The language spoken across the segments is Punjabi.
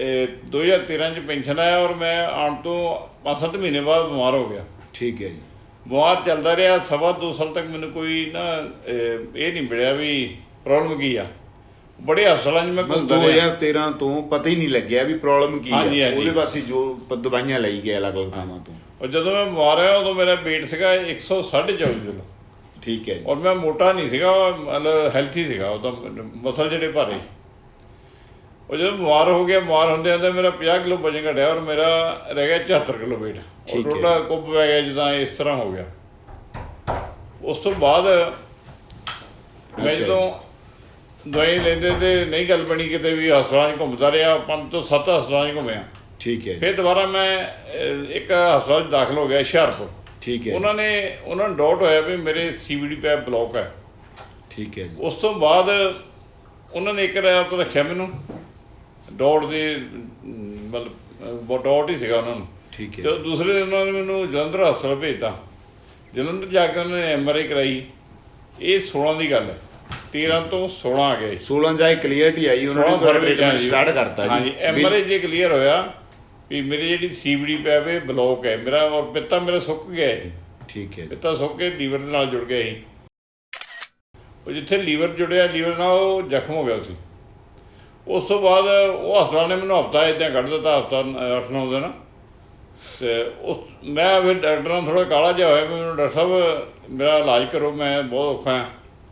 ਇਹ 2013 ਚ ਪੈਨਸ਼ਨ ਆਇਆ ਔਰ ਮੈਂ ਆਉਣ ਤੋਂ 5-7 ਮਹੀਨੇ ਬਾਅਦ ਬਿਮਾਰ ਹੋ ਗਿਆ। ਠੀਕ ਹੈ ਜੀ। ਬਿਮਾਰ ਚੱਲਦਾ ਰਿਹਾ ਸਵਾ ਦੋ ਸਾਲ ਤੱਕ ਮੈਨੂੰ ਕੋਈ ਨਾ ਇਹ ਨਹੀਂ ਮਿਲਿਆ ਵੀ ਪ੍ਰੋਬਲਮ ਕੀ ਆ। ਬੜੇ ਹਸਪਤਾਲਾਂ 'ਚ ਮੈਂ ਘੁੰਮਦਾ ਰਿਹਾ। 2013 ਤੋਂ ਪਤਾ ਹੀ ਨਹੀਂ ਲੱਗਿਆ ਵੀ ਪ੍ਰੋਬਲਮ ਕੀ ਹਾਂਜੀ। ਉਹਦੇ ਵਾਸਤੇ ਜੋ ਦਵਾਈਆਂ ਲਈ ਗਏ ਅਲੱਗ-ਅਲੱਗ ਥਾਵਾਂ ਤੋਂ। ਔਰ ਜਦੋਂ ਮੈਂ ਬਿਮਾਰ ਹੋਇਆ ਉਦੋਂ ਮੇਰਾ weight ਸੀਗਾ 124 ਕਿਲੋ। ਠੀਕ ਹੈ ਜੀ। ਔਰ ਮੈਂ ਮੋਟਾ ਨਹੀਂ ਸੀਗਾ ਮਤਲਬ ਹੈਲਥੀ ਸੀਗਾ ਉਹਦਾ ਮਸਲ ਜਿਹੜੇ ਭਾਰੇ। ਉਹ ਜਦੋਂ ਬਿਮਾਰ ਹੋ ਗਿਆ ਬਿਮਾਰ ਹੁੰਦੇ ਹੁੰਦੇ ਮੇਰਾ 50 ਕਿਲੋ ਵਜਨ ਘਟਿਆ ਔਰ ਮੇਰਾ ਰਹਿ ਗਿਆ 74 ਕਿਲੋ weight ਠੀਕ ਹੈ। ਟੋਟਾ ਕੁੱਬ ਪੈ ਗਿਆ ਜਿੱਦਾਂ ਇਸ ਤਰ੍ਹਾਂ ਹੋ ਗਿਆ। ਉਸ ਤੋਂ ਬਾਅਦ ਮੈਂ। ਜਦੋਂ ਦਵਾਈ ਲੈਂਦੇ ਤੇ ਨਹੀਂ ਗੱਲ ਬਣੀ ਕਿਤੇ ਵੀ ਹਸਪਤਾਲਾਂ 'ਚ ਘੁੰਮਦਾ ਰਿਹਾ ਪੰਜ ਤੋਂ ਸੱਤ ਹਸਪਤਾਲਾਂ 'ਚ ਘੁੰਮਿਆ। ਠੀਕ ਹੈ ਫਿਰ ਦੁਬਾਰਾ ਮੈਂ ਇੱਕ ਹਸਪਤਾਲ 'ਚ ਦਾਖਲ ਹੋ ਗਿਆ ਹੁਸ਼ਿਆਰਪੁਰ। ਠੀਕ ਹੈ। ਉਹਨਾਂ ਨੇ ਉਹਨਾਂ ਨੂੰ ਡਾਊਟ ਹੋਇਆ ਵੀ ਮੇਰੇ ਸੀਬੀਡੀ ਪੈਪ ਬਲੌਕ ਹੈ। ਠੀਕ ਹੈ ਜੀ। ਉਸ ਤੋਂ ਬਾਅਦ ਉਹਨਾਂ ਨੇ ਇੱਕ ਰਾਤ ਰੱਖਿਆ ਮੈਨੂੰ। ਡਾਊਟ ਦੇ ਮਤਲਬ ਡਾਊਟ ਹੀ ਸੀਗਾ ਉਹਨਾਂ ਨੂੰ। ਠੀਕ ਹੈ। ਤੇ ਦੂਸਰੇ ਦਿਨ ਉਹਨਾਂ ਨੇ ਮੈਨੂੰ ਜਲੰਧਰ ਹਸਪਤਾਲ ਭੇਜਤਾ। ਜਲੰਧਰ ਜਾ ਕੇ ਉਹਨਾਂ ਨੇ ਐਮਆਰਆਈ ਕਰਾਈ। ਇਹ 16 ਦੀ ਗੱਲ ਹੈ। 13 ਤੋਂ 16 ਆ ਗਏ। 16 ਜਾਈ ਕਲੀਅਰਟੀ ਆਈ ਉਹਨਾਂ ਨੇ ਟ੍ਰੀਟਮੈਂਟ ਸਟਾਰਟ ਕਰਤਾ ਜੀ। ਹਾਂਜੀ ਐਮਆਰਆਈ ਜੇ ਕਲੀਅਰ ਹੋਇਆ ਵੀ ਮੇਰੀ ਜਿਹੜੀ ਸੀਬੀਡੀ ਪੈਪ ਹੈ ਬਲੌਕ ਹੈ। ਮੇਰਾ ਔਰ ਪਿੱਤਾ ਮੇਰਾ ਸੁੱਕ ਗਿਆ ਹੈ ਠੀਕ ਹੈ। ਪਿੱਤਾ ਸੁੱਕ ਕੇ ਲੀਵਰ ਦੇ ਨਾਲ ਜੁੜ ਗਿਆ ਸੀ। ਉਹ ਜਿੱਥੇ ਲੀਵਰ ਜੁੜਿਆ ਲੀਵਰ ਨਾਲ ਉਹ ਜ਼ਖਮ ਹੋ ਗਿਆ ਸੀ। ਉਸ ਤੋਂ ਬਾਅਦ ਉਹ ਹਸਪਤਾਲ ਨੇ ਮੈਨੂੰ ਹਫਤਾ ਇਦਾਂ ਕੱਢ ਦਿੱਤਾ ਹਫਤਾ 8-9 ਦਿਨ। ਤੇ ਉਸ ਮੈਂ ਫਿਰ ਡਾਕਟਰ ਨਾਲ ਥੋੜਾ ਕਾਲਾ ਜਿਹਾ ਹੋਇਆ ਮੈਨੂੰ ਡਾਕਟਰ ਸਾਹਿਬ ਮੇਰਾ ਇਲਾਜ ਕਰੋ ਮੈਂ ਬਹੁਤ ਔਖਾ ਹਾਂ।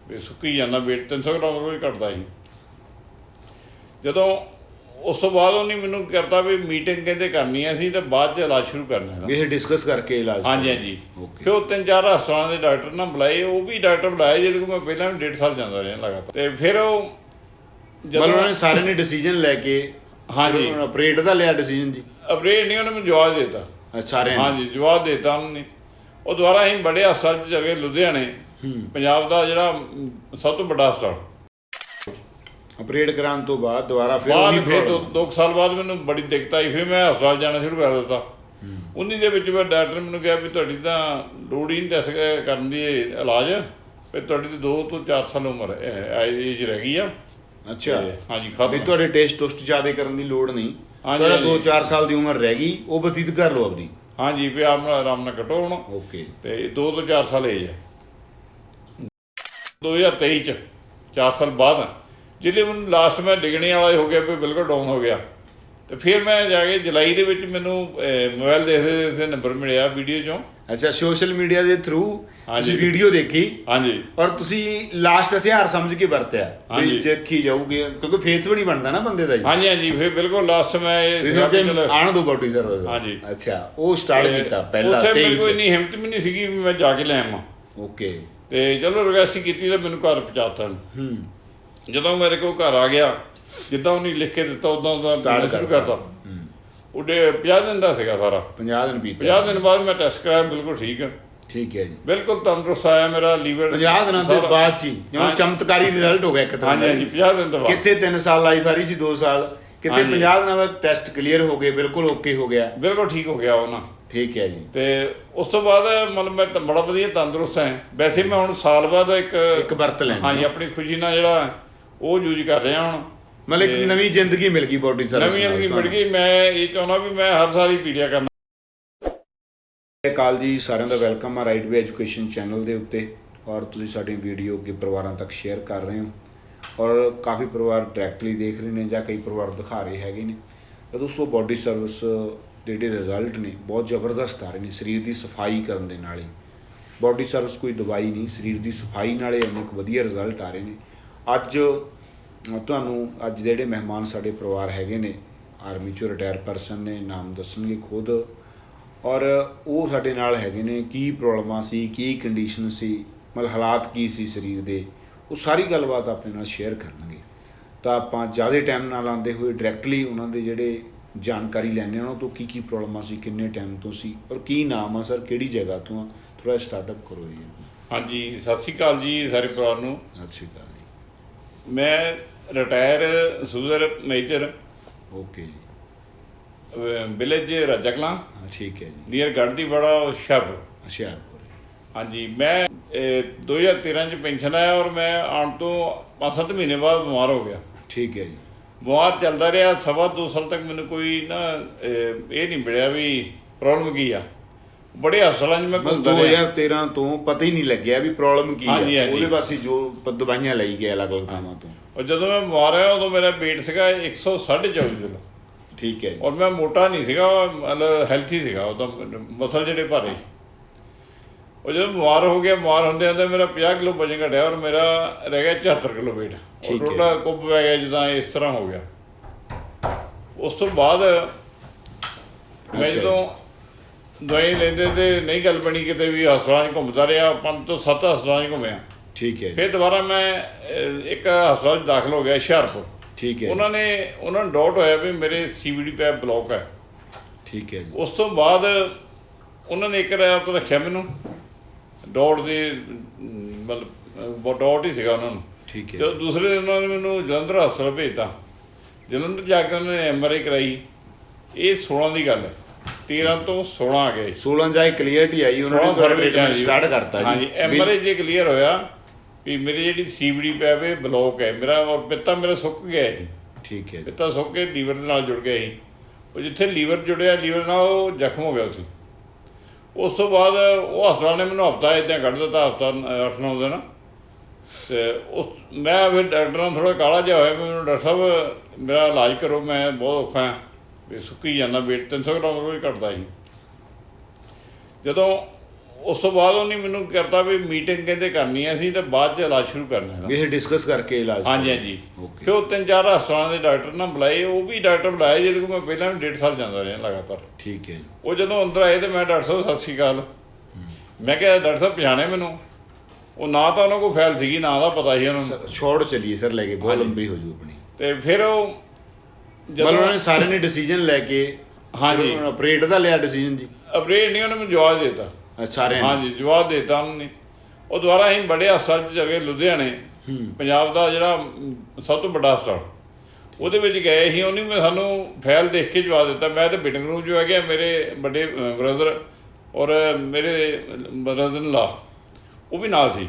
ਵੀ ਸੁੱਕੀ ਜਾਂਦਾ weight 300 ਗ੍ਰਾਮ ਰੋਜ਼ ਘਟਦਾ ਸੀ। ਜਦੋਂ ਉਸ ਤੋਂ ਬਾਅਦ ਉਹਨੇ ਮੈਨੂੰ ਕਰਤਾ ਵੀ ਮੀਟਿੰਗ ਕਹਿੰਦੇ ਕਰਨੀ ਹੈ ਸੀ ਤੇ ਬਾਅਦ ਚ ਇਲਾਜ ਸ਼ੁਰੂ ਕਰਨਾ ਹੈ ਇਹ ਡਿਸਕਸ ਕਰਕੇ ਇਲਾਜ ਹਾਂਜੀ ਹਾਂਜੀ। ਫਿਰ ਉਹ ਤਿੰਨ ਚਾਰ ਹਸਪਤਾਲਾਂ ਦੇ ਡਾਕਟਰ ਨਾਲ ਬੁਲਾਏ ਉਹ ਵੀ ਡਾਕਟਰ ਬੁਲਾਏ ਜਿਹਦੇ ਕੋਲ ਮੈਂ ਪਹਿਲਾਂ ਵੀ ਡੇਢ ਸਾਲ ਜਾਂਦਾ ਰਿਹਾ ਲਗਾਤਾਰ। ਤੇ ਫਿਰ ਉਹ ਮਤਲਬ ਉਹਨਾਂ ਜਦੋਂ ਨੇ ਸਾਰੇ ਨੇ ਡਿਸੀਜਨ ਲੈ ਕੇ ਹਾਂਜੀ। ਆਪਰੇਟ ਦਾ ਲਿਆ ਡਿਸੀਜਨ ਜੀ। ਅਪਰੇਟ ਨਹੀਂ ਉਹਨੇ ਮੈਨੂੰ ਜਵਾਬ ਦਿੱਤਾ। ਨੇ? ਹਾਂਜੀ ਜਵਾਬ ਦਿੱਤਾ ਉਹਨਾਂ ਨੇ। ਉਹ ਦੁਬਾਰਾ ਅਸੀਂ ਬੜੇ ਹਸਪਤਾਲ ਚ ਗਏ ਲੁਧਿਆਣੇ ਪੰਜਾਬ ਦਾ ਜਿਹੜਾ ਸਭ ਤੋਂ ਵੱਡਾ ਹਸਪਤਾਲ ਆਪਰੇਟ ਕਰਾਉਣ ਤੋਂ ਬਾਅਦ ਦੁਬਾਰਾ ਫਿਰ ਉਹੀ ਫਿਰ ਦੋ problem। ਦੋ ਕੁ ਸਾਲ ਬਾਅਦ ਮੈਨੂੰ ਬੜੀ ਦਿੱਕਤ ਆਈ ਫਿਰ ਮੈਂ ਹਸਪਤਾਲ ਜਾਣਾ ਸ਼ੁਰੂ ਕਰ ਦਿੱਤਾ। ਉਨੀ ਦੇ ਵਿੱਚ ਮੈਂ ਡਾਕਟਰ ਮੈਨੂੰ ਕਿਹਾ ਵੀ ਤੁਹਾਡੀ ਤਾਂ ਲੋੜ ਹੀ ਨਹੀਂ ਟੈਸਟ ਕਰਨ ਦੀ ਇਲਾਜ ਵੀ ਤੁਹਾਡੀ ਤਾਂ 2 ਤੋਂ 4 ਸਾਲ ਉਮਰ ਏਜ ਰਹਿ ਗਈ ਆ। ਅੱਛਾ। ਹਾਂਜੀ ਵੀ ਖਤਮ ਤੁਹਾਡੇ ਟੈਸਟ ਟੁਸਟ ਜ਼ਿਆਦਾ ਕਰਨ ਦੀ ਲੋੜ ਨਹੀਂ। ਹਾਂਜੀ, ਤੁਹਾਡਾ ਹਾਂਜੀ। 2-4 ਸਾਲ ਦੀ ਉਮਰ ਰਹਿ ਗਈ ਉਹ ਬਤੀਤ ਕਰ ਲਓ ਆਪਣੀ ਹਾਂਜੀ ਵੀ ਆਰਾਮ ਨਾਲ ਆਰਾਮ ਨਾਲ ਕੱਟੋ ਹੁਣ। ਓਕੇ। ਤੇ 2 ਤੋਂ 4 ਸਾਲ ਏਜ ਹੈ। 2023 ਚ 4 ਸਾਲ ਬਾਅਦ ਜਿਹੜੇ ਮੈਨੂੰ ਲਾਸਟ ਮੈਂ ਡਿਗਣੇ ਵਾਲਾ ਹੋ ਗਿਆ ਵੀ ਬਿਲਕੁਲ ਡਾਊਨ ਹੋ ਗਿਆ। ਤੇ ਫਿਰ ਮੈਂ ਜਾ ਕੇ ਜੁਲਾਈ ਦੇ ਵਿੱਚ ਮੈਨੂੰ ਮੋਬਾਈਲ ਦੇਖਦੇ ਦੇਖਦੇ ਨੰਬਰ ਮਿਲਿਆ ਵੀਡੀਓ ਚੋਂ। ਅੱਛਾ ਸੋਸ਼ਲ ਮੀਡੀਆ ਦੇ ਥਰੂ। ਤੁਸੀਂ ਵੀਡੀਓ ਦੇਖੀ? ਹਾਂਜੀ। ਔਰ ਤੁਸੀਂ ਲਾਸਟ ਹਥਿਆਰ ਸਮਝ ਕੇ ਵਰਤਿਆ? ਵੀ। ਦੇਖੀ ਜਾਊਗੀ ਕਿਉਂਕਿ ਫੇਸ ਵੀ ਨਹੀਂ ਬਣਦਾ ਨਾ ਬੰਦੇ ਦਾ ਜੀ। ਹਾਂਜੀ ਹਾਂਜੀ ਫਿਰ ਬਿਲਕੁਲ ਲਾਸਟ ਮੈਂ ਤੇ ਚਲੋ ਆਣ ਦੋ ਬਾਡੀ ਸਰਵਿਸ ਹਾਂਜੀ। ਅੱਛਾ ਉਹ ਸਟਾਰਟ ਕੀਤਾ ਪਹਿਲਾਂ ਉਸ ਤੇਈ ਕੋਲ ਚ। ਇੰਨੀ ਹਿੰਮਤ ਵੀ ਨਹੀਂ ਸੀਗੀ ਵੀ ਮੈਂ ਜਾ ਕੇ ਲੈ ਆਵਾਂ। ਓਕੇ ਤੇ ਚਲੋ ਰਿਕਵੈਸਟ ਕੀਤੀ ਤਾਂ ਮੈਨੂੰ ਘਰ ਪਹੁੰਚਾਤਾ। ਹੂੰ। ਜਦੋਂ ਮੇਰੇ ਕੋਲ ਘਰ ਆ ਗਿਆ ਜਿੱਦਾਂ ਉਹਨੇ ਲਿਖ ਕੇ ਦਿੱਤਾ ਉਦਾਂ ਉਦਾਂ ਸ਼ੁਰੂ ਕਰਤਾ। ਕਰਤਾ। ਉਹਦੇ 50 ਦਿਨ ਦਾ ਸੀਗਾ ਸਾਰਾ। 50 ਦਿਨ ਬੀਤੇ 50 ਦਿਨ ਬਾਅਦ ਮੈਂ ਟੈਸਟ ਕਰਾਇਆ ਬਿਲਕੁਲ ਠੀਕ। ਹੈ ਠੀਕ ਹੈ ਜੀ। ਬਿਲਕੁਲ ਤੰਦਰੁਸਤ ਆਇਆ ਮੇਰਾ ਲੀਵਰ। 50 ਦਿਨਾਂ ਦੇ ਬਾਅਦ ਹੀ ਜਿਵੇਂ। ਚਮਤਕਾਰੀ ਰਿਜ਼ਲਟ ਹੋ ਗਿਆ ਇੱਕ ਤਰ੍ਹਾਂ ਦਾ ਹਾਂਜੀ 50 ਦਿਨ ਤੋਂ ਬਾਅਦ। ਕਿੱਥੇ 3 ਸਾਲ ਲਾਈਫ ਆ ਰਹੀ ਸੀ 2 ਸਾਲ। ਹਾਂਜੀ। 50 ਦਿਨਾਂ ਬਾਅਦ ਟੈਸਟ ਕਲੀਅਰ ਹੋ ਗਏ ਬਿਲਕੁਲ ਓਕੇ ਹੋ ਗਿਆ। ਬਿਲਕੁਲ ਠੀਕ ਹੋ ਗਿਆ ਉਹ ਨਾ ਠੀਕ ਹੈ ਜੀ। ਤੇ ਉਸ ਤੋਂ ਬਾਅਦ ਮਤਲਬ ਮੈਂ ਤਾਂ ਬੜਾ ਵਧੀਆ ਤੰਦਰੁਸਤ ਹਾਂ। ਵੈਸੇ ਮੈਂ ਹੁਣ ਸਾਲ ਬਾਅਦ ਇੱਕ ਇੱਕ ਵਰਤ ਲੈਂਦੇ। ਹਾਂਜੀ। ਆਪਣੀ ਖੁਸ਼ੀ ਨਾਲ ਜਿਹੜਾ ਉਹ ਯੂਜ਼ ਕਰ ਰਿਹਾ ਹੁਣ। ਮਤਲਬ ਇੱਕ ਨਵੀਂ ਜ਼ਿੰਦਗੀ ਮਿਲ ਗਈ ਬਾਡੀ ਸਰਵਿਸ ਨਵੀਂ ਜ਼ਿੰਦਗੀ ਮਿਲ ਗਈ ਮੈਂ ਇਹ ਚਾਹੁੰਦਾ ਵੀ ਮੈਂ ਹਰ ਸਾਲ ਹੀ ਪੀ ਲਿਆ ਕਰਨਾ ਕਾਲ ਜੀ ਸਾਰਿਆਂ ਦਾ ਵੈਲਕਮ ਆ ਰਾਈਟ ਵੇ ਐਜੂਕੇਸ਼ਨ ਚੈਨਲ ਦੇ ਉੱਤੇ। ਔਰ ਤੁਸੀਂ ਸਾਡੀ ਵੀਡੀਓ ਅੱਗੇ ਪਰਿਵਾਰਾਂ ਤੱਕ ਸ਼ੇਅਰ ਕਰ ਰਹੇ ਹੋ। ਔਰ ਕਾਫੀ ਪਰਿਵਾਰ ਡਾਇਰੈਕਟਲੀ ਦੇਖ ਰਹੇ ਨੇ ਜਾਂ ਕਈ ਪਰਿਵਾਰ ਦਿਖਾ ਰਹੇ ਹੈਗੇ ਨੇ। ਤਾਂ ਦੋਸਤੋ ਬਾਡੀ ਸਰਵਿਸ ਦੇ ਜਿਹੜੇ ਰਿਜ਼ਲਟ ਨੇ ਬਹੁਤ ਜ਼ਬਰਦਸਤ ਆ ਰਹੇ ਨੇ ਸਰੀਰ ਦੀ ਸਫ਼ਾਈ ਕਰਨ ਦੇ ਨਾਲ ਹੀ। ਬਾਡੀ ਸਰਵਿਸ ਕੋਈ ਦਵਾਈ ਨਹੀਂ ਸਰੀਰ ਦੀ ਸਫ਼ਾਈ ਨਾਲ ਹੀ ਇੰਨੇ ਕੁ ਵਧੀਆ ਰਿਜ਼ਲਟ ਆ ਰਹੇ ਨੇ। ਅੱਜ ਤੁਹਾਨੂੰ ਅੱਜ ਦੇ ਜਿਹੜੇ ਮਹਿਮਾਨ ਸਾਡੇ ਪਰਿਵਾਰ ਹੈਗੇ ਨੇ ਆਰਮੀ ਚੋਂ ਰਿਟਾਇਰ ਪਰਸਨ ਨੇ ਨਾਮ ਦੱਸਣਗੇ ਖੁਦ। ਔਰ ਉਹ ਸਾਡੇ ਨਾਲ ਹੈਗੇ ਨੇ ਕੀ ਪ੍ਰੋਬਲਮਾਂ ਸੀ ਕੀ ਕੰਡੀਸ਼ਨ ਸੀ ਮਤਲਬ ਹਾਲਾਤ ਕੀ ਸੀ ਸਰੀਰ ਦੇ ਉਹ ਸਾਰੀ ਗੱਲਬਾਤ ਆਪਣੇ ਨਾਲ ਸ਼ੇਅਰ ਕਰਨਗੇ। ਤਾਂ ਆਪਾਂ ਜ਼ਿਆਦਾ ਟਾਈਮ ਨਾਲ ਆਉਂਦੇ ਹੋਏ ਡਾਇਰੈਕਟਲੀ ਉਹਨਾਂ ਦੇ ਜਿਹੜੇ ਜਾਣਕਾਰੀ ਲੈਣੇ ਉਹਨਾਂ ਤੋਂ ਕੀ ਕੀ ਪ੍ਰੋਬਲਮਾਂ ਸੀ ਕਿੰਨੇ ਟਾਈਮ ਤੋਂ ਸੀ ਔਰ ਕੀ ਨਾਮ ਆ ਸਰ ਕਿਹੜੀ ਜਗ੍ਹਾ ਤੋਂ ਆ ਥੋੜਾ ਸਟਾਰਟਅਪ ਕਰੋ ਜੀ। ਹਾਂਜੀ ਸਤਿ ਸ਼੍ਰੀ ਅਕਾਲ ਜੀ ਸਾਰੇ ਪਰਿਵਾਰ ਨੂੰ। ਸਤਿ ਸ਼੍ਰੀ ਅਕਾਲ ਜੀ। ਮੈਂ ਰਿਟਾਇਰ ਸੂਜ਼ਰ ਮੇਜਰ ਓਕੇ ਵਿਲੇਜ ਰਾਜਕਲਾਂ ਠੀਕ ਹੈ ਜੀ ਨੀਅਰ ਗੜਦੀਵਾੜਾ ਹੁਸ਼ਿਆਰਪੁਰ ਹੁਸ਼ਿਆਰਪੁਰ ਹਾਂਜੀ ਮੈਂ ਇਹ, 2013 ਚ ਪੈਨਸ਼ਨ ਆਇਆ ਔਰ ਮੈਂ ਆਉਣ ਤੋਂ 5-7 ਮਹੀਨੇ ਬਾਅਦ ਬਿਮਾਰ ਹੋ ਗਿਆ ਠੀਕ ਹੈ ਜੀ ਬਿਮਾਰ ਚੱਲਦਾ ਰਿਹਾ ਸਵਾ ਦੋ ਸਾਲ ਤੱਕ ਮੈਨੂੰ ਕੋਈ ਨਾ ਇਹ ਨਹੀਂ ਮਿਲਿਆ ਵੀ ਪ੍ਰੋਬਲਮ ਕੀ ਆ ਬੜੇ ਹਸਪਤਾਲਾਂ 'ਚ ਮੈਂ ਮਤਲਬ ਘੁੰਮਦਾ ਰਿਹਾ 2013 ਤੋਂ ਪਤਾ ਹੀ ਨਹੀਂ ਲੱਗਿਆ ਵੀ ਪ੍ਰੋਬਲਮ ਕੀ ਹੈ। ਉਹਦੇ ਵਾਸੀ ਜੋ ਦਵਾਈਆਂ ਲਈ ਗਏ ਅਲੱਗ-ਅਲੱਗ ਥਾਵਾਂ ਤੋਂ। ਔਰ ਜਦੋਂ ਮੈਂ ਬਿਮਾਰ ਹੋਇਆ ਉਦੋਂ ਮੇਰਾ weight ਸੀਗਾ 124 ਕਿਲੋ। ਠੀਕ ਹੈ ਔਰ ਮੈਂ ਮੋਟਾ ਨਹੀਂ ਸੀਗਾ ਮਤਲਬ ਹੈਲਥੀ ਸੀਗਾ ਉਹਦਾ ਮਸਲ ਜਿਹੜੇ ਭਾਰੇ। ਉਹ ਜਦੋਂ ਬਿਮਾਰ ਹੋ ਗਿਆ ਬਿਮਾਰ ਹੁੰਦੇ ਹੁੰਦੇ ਮੇਰਾ 50 ਕਿਲੋ ਵਜਨ ਘਟਿਆ ਔਰ ਮੇਰਾ ਰਹਿ ਗਿਆ 74 ਕਿਲੋ weight ਔਰ। ਟੋਟਾ ਕੁੱਬ ਪੈ ਗਿਆ ਜਿੱਦਾਂ ਇਸ ਤਰ੍ਹਾਂ ਹੋ ਗਿਆ। ਉਸ ਤੋਂ ਬਾਅਦ ਮੈਂ। ਜਦੋਂ ਦਵਾਈ ਲੈਂਦੇ ਤੇ ਨਹੀਂ ਗੱਲ ਬਣੀ ਕਿਤੇ ਵੀ ਹਸਪਤਾਲਾਂ 'ਚ ਘੁੰਮਦਾ ਰਿਹਾ ਪੰਜ ਤੋਂ ਸੱਤ ਹਸਪਤਾਲਾਂ 'ਚ ਘੁੰਮਿਆ। ਠੀਕ ਹੈ ਫਿਰ ਦੁਬਾਰਾ ਮੈਂ ਇੱਕ ਹਸਪਤਾਲ 'ਚ ਦਾਖਲ ਹੋ ਗਿਆ ਹੁਸ਼ਿਆਰਪੁਰ। ਠੀਕ ਹੈ। ਉਹਨਾਂ ਨੇ ਉਹਨਾਂ ਨੂੰ ਡਾਊਟ ਹੋਇਆ ਵੀ ਮੇਰੇ ਸੀਬੀਡੀ ਪੈਪ ਬਲੌਕ ਹੈ। ਠੀਕ ਹੈ ਜੀ। ਉਸ ਤੋਂ ਬਾਅਦ ਉਹਨਾਂ ਨੇ ਇੱਕ ਰਾਤ ਰੱਖਿਆ ਮੈਨੂੰ। ਡਾਊਟ ਦੇ ਮਤਲਬ ਡਾਊਟ ਹੀ ਸੀਗਾ ਉਹਨਾਂ ਨੂੰ। ਠੀਕ ਹੈ। ਤੇ ਦੂਸਰੇ ਦਿਨ ਉਹਨਾਂ ਨੇ ਮੈਨੂੰ ਜਲੰਧਰ ਹਸਪਤਾਲ ਭੇਜਤਾ। ਜਲੰਧਰ ਜਾ ਕੇ ਉਹਨਾਂ ਨੇ ਐਮਆਰਆਈ ਕਰਾਈ। ਇਹ 16 ਦੀ ਗੱਲ ਹੈ। 13 ਤੋਂ 16 ਆ ਗਏ। 16 ਜਾਈ ਕਲੀਅਰਟੀ ਆਈ ਉਹਨਾਂ ਨੇ ਟ੍ਰੀਟਮੈਂਟ ਸਟਾਰਟ ਕਰਤਾ ਹਾਂਜੀ ਵੀ- ਐਮਆਰਆਈ ਜੇ ਕਲੀਅਰ ਹੋਇਆ ਵੀ ਮੇਰੀ ਜਿਹੜੀ ਸੀਬੀਡੀ ਪੈਪ ਹੈ ਬਲੌਕ ਹੈ। ਮੇਰਾ ਔਰ ਪਿੱਤਾ ਮੇਰਾ ਸੁੱਕ ਗਿਆ ਸੀ। ਠੀਕ ਹੈ ਜੀ। ਪਿੱਤਾ ਸੁੱਕ ਕੇ ਲੀਵਰ ਦੇ ਨਾਲ ਜੁੜ ਗਿਆ ਸੀ। ਉਹ ਜਿੱਥੇ ਲੀਵਰ ਜੁੜਿਆ ਲੀਵਰ ਨਾਲ ਉਹ ਜ਼ਖਮ ਹੋ ਗਿਆ ਸੀ। ਉਸ ਤੋਂ ਬਾਅਦ ਉਹ ਹਸਪਤਾਲ ਨੇ ਮੈਨੂੰ ਹਫਤਾ ਇਦਾਂ ਕੱਢ ਦਿੱਤਾ ਹਫਤਾ 8-9 ਦਿਨ। ਤੇ ਉਸ ਮੈਂ ਫਿਰ ਡਾਕਟਰ ਨਾਲ ਥੋੜਾ ਕਾਲਾ ਜਿਹਾ ਹੋਇਆ ਵੀ ਮੈਨੂੰ ਡਾਕਟਰ ਸਾਹਿਬ ਮੇਰਾ ਇਲਾਜ ਕਰੋ ਮੈਂ ਬਹੁਤ ਔਖਾ ਹਾਂ। ਵੀ ਸੁੱਕੀ ਜਾਂਦਾ weight 300 ਗ੍ਰਾਮ ਰੋਜ਼ ਘਟਦਾ ਸੀ। ਜਦੋਂ ਉਸ ਤੋਂ ਬਾਅਦ ਉਹਨੇ ਮੈਨੂੰ ਕਰਤਾ ਵੀ ਮੀਟਿੰਗ ਕਹਿੰਦੇ ਕਰਨੀ ਹੈ ਅਸੀਂ ਤੇ ਬਾਅਦ ਚ ਇਲਾਜ ਸ਼ੁਰੂ ਕਰਨਾ ਹੈ ਇਹ ਡਿਸਕਸ ਕਰਕੇ ਇਲਾਜ ਹਾਂਜੀ ਹਾਂਜੀ। ਫਿਰ ਉਹ ਤਿੰਨ ਚਾਰ ਹਸਪਤਾਲਾਂ ਦੇ ਡਾਕਟਰ ਨਾਲ ਬੁਲਾਏ ਉਹ ਵੀ ਡਾਕਟਰ ਬੁਲਾਏ ਜਿਹਦੇ ਕੋਲ ਮੈਂ ਪਹਿਲਾਂ ਵੀ ਡੇਢ ਸਾਲ ਜਾਂਦਾ ਰਿਹਾ ਲਗਾਤਾਰ। ਠੀਕ ਹੈ ਉਹ ਜਦੋਂ ਅੰਦਰ ਆਏ ਤੇ ਮੈਂ ਡਾਕਟਰ ਸਾਹਿਬ ਸਤਿ ਸ਼੍ਰੀ ਅਕਾਲ। ਮੈਂ ਕਿਹਾ ਡਾਕਟਰ ਸਾਹਿਬ ਪਛਾਣੇ ਮੈਨੂੰ? ਉਹ ਨਾ ਤਾਂ ਉਹਨਾਂ ਕੋਲ ਫਾਈਲ ਸੀਗੀ ਨਾ ਦਾ ਪਤਾ ਸੀ ਉਹਨਾਂ ਨੂੰ। ਛੋੜ ਚਲੀਏ ਸਰ ਲੈ ਕੇ ਬਹੁਤ ਲੰਬੀ ਹੋ ਜੂ ਆਪਣੀ। ਤੇ ਫਿਰ ਉਹ ਮਤਲਬ ਉਹਨਾਂ ਨੇ ਸਾਰੇ ਨੇ ਡਿਸੀਜਨ ਲੈ ਕੇ ਹਾਂਜੀ। ਆਪਰੇਟ ਦਾ ਲਿਆ ਡਿਸੀਜਨ ਜੀ? ਅਪਰੇਟ ਨਹੀਂ ਉਹਨੇ ਮੈਨੂੰ ਜਵਾਬ ਦਿੱਤਾ। ਅੱਛਾ, ਨੇ? ਹਾਂਜੀ ਜਵਾਬ ਦਿੱਤਾ ਉਹਨਾਂ ਨੇ। ਉਹ ਦੁਬਾਰਾ ਅਸੀਂ ਬੜੇ ਹਸਪਤਾਲ ਚ ਚਲੇ ਗਏ ਲੁਧਿਆਣੇ। ਪੰਜਾਬ ਦਾ ਜਿਹੜਾ ਸਭ ਤੋਂ ਵੱਡਾ ਹਸਪਤਾਲ। ਉਹਦੇ ਵਿੱਚ ਗਏ ਸੀ ਉਹਨੇ ਮੈਂ ਸਾਨੂੰ ਫਾਈਲ ਦੇਖ ਕੇ ਜਵਾਬ ਦਿੱਤਾ। ਮੈਂ ਤੇ ਬਿਟਿੰਗ ਰੂਮ ਬਹਿ ਗਿਆ ਮੇਰੇ ਵੱਡੇ ਬ੍ਰਦਰ ਔਰ ਮੇਰੇ ਬ੍ਰਦਰ ਲਾ ਉਹ ਵੀ ਨਾਲ ਸੀ।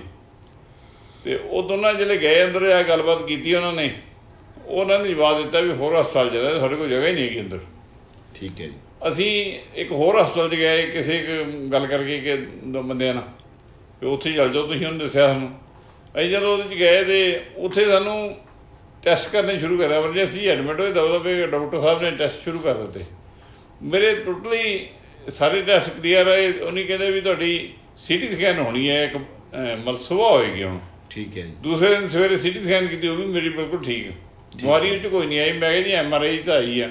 ਤੇ ਉਹ ਦੋਨਾਂ ਜਿਹੜੇ ਗਏ ਅੰਦਰ ਆ ਗੱਲਬਾਤ ਕੀਤੀ ਉਹਨਾਂ ਨੇ। ਉਹਨਾਂ ਨੇ ਜਵਾਬ ਦਿੱਤਾ ਵੀ ਹੋਰ ਹਸਪਤਾਲ ਚਲੇ ਸਾਡੇ ਕੋਲ ਜਗ੍ਹਾ ਹੀ ਨਹੀਂ ਹੈਗੀ ਅੰਦਰ। ਠੀਕ ਹੈ ਜੀ। ਅਸੀਂ ਇੱਕ ਹੋਰ ਹਸਪਤਾਲ 'ਚ ਗਏ ਕਿਸੇ ਇੱਕ ਗੱਲ ਕਰਕੇ ਕਿ ਦੋ ਬੰਦਿਆਂ ਨਾਲ ਵੀ ਉੱਥੇ ਚੱਲ ਜਾਓ ਤੁਸੀਂ ਉਹਨੂੰ ਦੱਸਿਆ ਸਾਨੂੰ। ਅਸੀਂ ਜਦੋਂ ਉਹਦੇ 'ਚ ਗਏ ਤੇ ਉੱਥੇ ਸਾਨੂੰ ਟੈਸਟ ਕਰਨੇ ਸ਼ੁਰੂ ਕਰਿਆ ਅਸੀਂ ਐਡਮਿਟ ਹੋਏ ਦਵਾ ਦਵੇ ਡਾਕਟਰ ਸਾਹਿਬ ਨੇ ਟੈਸਟ ਸ਼ੁਰੂ ਕਰ ਦਿੱਤੇ। ਮੇਰੇ ਟੋਟਲੀ ਸਾਰੇ ਟੈਸਟ ਕਲੀਅਰ ਆਏ ਉਹਨੇ ਕਹਿੰਦੇ ਵੀ ਤੁਹਾਡੀ ਸੀਟੀ ਸਕੈਨ ਹੋਣੀ ਹੈ ਇੱਕ ਮਲਸੂਆ ਹੋਏਗੀ ਹੁਣ। ਠੀਕ ਹੈ ਜੀ। ਦੂਸਰੇ ਦਿਨ ਸਵੇਰੇ ਸੀਟੀ ਸਕੈਨ ਕੀਤੀ ਉਹ ਵੀ ਮੇਰੀ ਬਿਲਕੁਲ ਠੀਕ ਹੈ। ਬਿਮਾਰੀ ਉਹ 'ਚ ਕੋਈ ਨਹੀਂ ਆਈ, ਮੈਂ ਕਿਹਾ ਜੀ ਐਮ ਆਰ ਆਈ ਤਾਂ ਆਈ ਆ।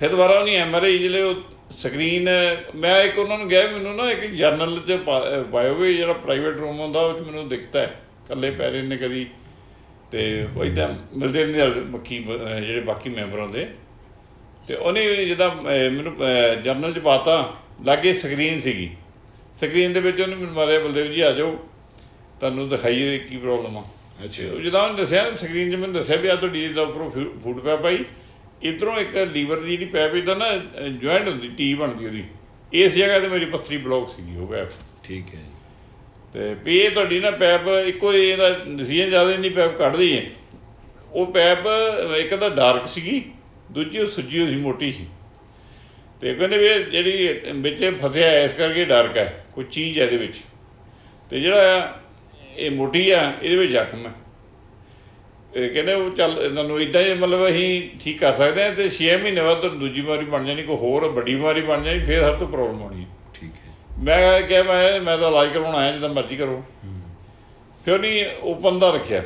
ਫਿਰ ਦੁਬਾਰਾ ਉਹਨੇ ਐਮ ਆਰ ਆਈ ਜਿਹੜੇ ਉਹ ਸਕਰੀਨ, ਮੈਂ ਇੱਕ ਉਹਨਾਂ ਨੂੰ ਗਿਆ ਮੈਨੂੰ ਨਾ ਇੱਕ ਜਰਨਲ 'ਚ ਪਾ- ਜਿਹੜਾ ਪ੍ਰਾਈਵੇਟ ਰੂਮ ਹੁੰਦਾ, ਉਹ 'ਚ ਮੈਨੂੰ ਦਿਖਦਾ ਹੈ। ਇਕੱਲੇ ਪੈਰੇ ਨੇ ਕਦੀ। ਤੇ ਉਹ ਇਦਾਂ ਮਿਲਦੇ ਨਹੀਂ ਬਾਕੀ ਜਿਹੜੇ ਬਾਕੀ ਮੈਂਬਰ ਹੁੰਦੇ। ਤੇ ਉਹਨੇ ਜਿਹਦਾ ਮੈਨੂੰ ਜਰਨਲ 'ਚ ਪਾਤਾ, ਲਾਗੇ ਸਕਰੀਨ ਸੀਗੀ। ਸਕਰੀਨ ਦੇ ਵਿੱਚ ਉਹਨੇ ਮੈਨੂੰ ਮਾਰਿਆ, ਬਲਦੇਵ ਜੀ ਆ ਜਾਓ। ਤੁਹਾਨੂੰ ਦਿਖਾਈਏ ਕੀ ਪ੍ਰੋਬਲਮ ਆ। ਅੱਛਾ ਉਹ ਜਦੋਂ ਉਹਨੇ ਦੱਸਿਆ ਸਕਰੀਨ 'ਚ ਮੈਨੂੰ ਦੱਸਿਆ ਵੀ ਆ ਤੁਹਾਡੀ ਦਾ ਉੱਪਰੋਂ ਫੂਡ ਪੈਪ ਆਈ ਇਧਰੋਂ ਇੱਕ ਲੀਵਰ ਦੀ ਜਿਹੜੀ ਪੈਪ ਇਹਦਾ ਨਾ ਜੁਆਇੰਟ ਹੁੰਦੀ ਟੀ ਬਣਦੀ ਉਹਦੀ। ਇਸ ਜਗ੍ਹਾ ਤੇ ਮੇਰੀ ਪੱਥਰੀ ਬਲੌਕ ਸੀਗੀ ਉਹ ਪੈਪ ਠੀਕ ਹੈ ਤੇ ਵੀ ਇਹ ਤੁਹਾਡੀ ਨਾ ਪੈਪ ਇੱਕੋ ਹੀ ਇਹਦਾ ਡਿਸੀਜਨ ਜ਼ਿਆਦਾ ਨਹੀਂ ਪੈਪ ਕੱਢਦੀ ਹੈ ਉਹ ਪੈਪ ਇੱਕ ਤਾਂ ਡਾਰਕ ਸੀਗੀ ਦੂਜੀ ਉਹ ਸੁੱਜੀ ਹੋਈ ਸੀ ਮੋਟੀ ਸੀ। ਤੇ ਕਹਿੰਦੇ ਵੀ ਇਹ ਜਿਹੜੀ ਵਿੱਚ ਫਸਿਆ ਇਸ ਕਰਕੇ ਡਾਰਕ ਹੈ ਕੋਈ ਚੀਜ਼ ਹੈ ਇਹਦੇ ਵਿੱਚ। ਤੇ ਜਿਹੜਾ ਇਹ ਮੋਟੀ ਆ ਇਹਦੇ ਵਿੱਚ ਜ਼ਖਮ ਹੈ ਇਹ ਕਹਿੰਦੇ ਉਹ ਚੱਲ ਤੁਹਾਨੂੰ ਇਦਾਂ ਹੀ ਮਤਲਬ ਅਸੀਂ ਠੀਕ ਕਰ ਸਕਦੇ ਹਾਂ ਤੇ 6 ਮਹੀਨੇ ਬਾਅਦ ਤੁਹਾਨੂੰ ਦੂਜੀ ਬਿਮਾਰੀ ਬਣ ਜਾਣੀ ਕੋਈ ਹੋਰ ਵੱਡੀ ਬਿਮਾਰੀ ਬਣ ਜਾਣੀ ਫਿਰ ਹਰ ਤੋਂ ਪ੍ਰੋਬਲਮ ਆਉਣੀ ਹੈ ਠੀਕ ਹੈ। ਮੈਂ ਕਿਹਾ ਮੈਂ ਮੈਂ ਤਾਂ ਇਲਾਜ ਕਰਵਾਉਣ ਆਇਆ ਜਿੱਦਾਂ ਮਰਜ਼ੀ ਕਰੋ। ਫਿਰ ਉਹਨੇ ਓਪਨ ਦਾ ਰੱਖਿਆ।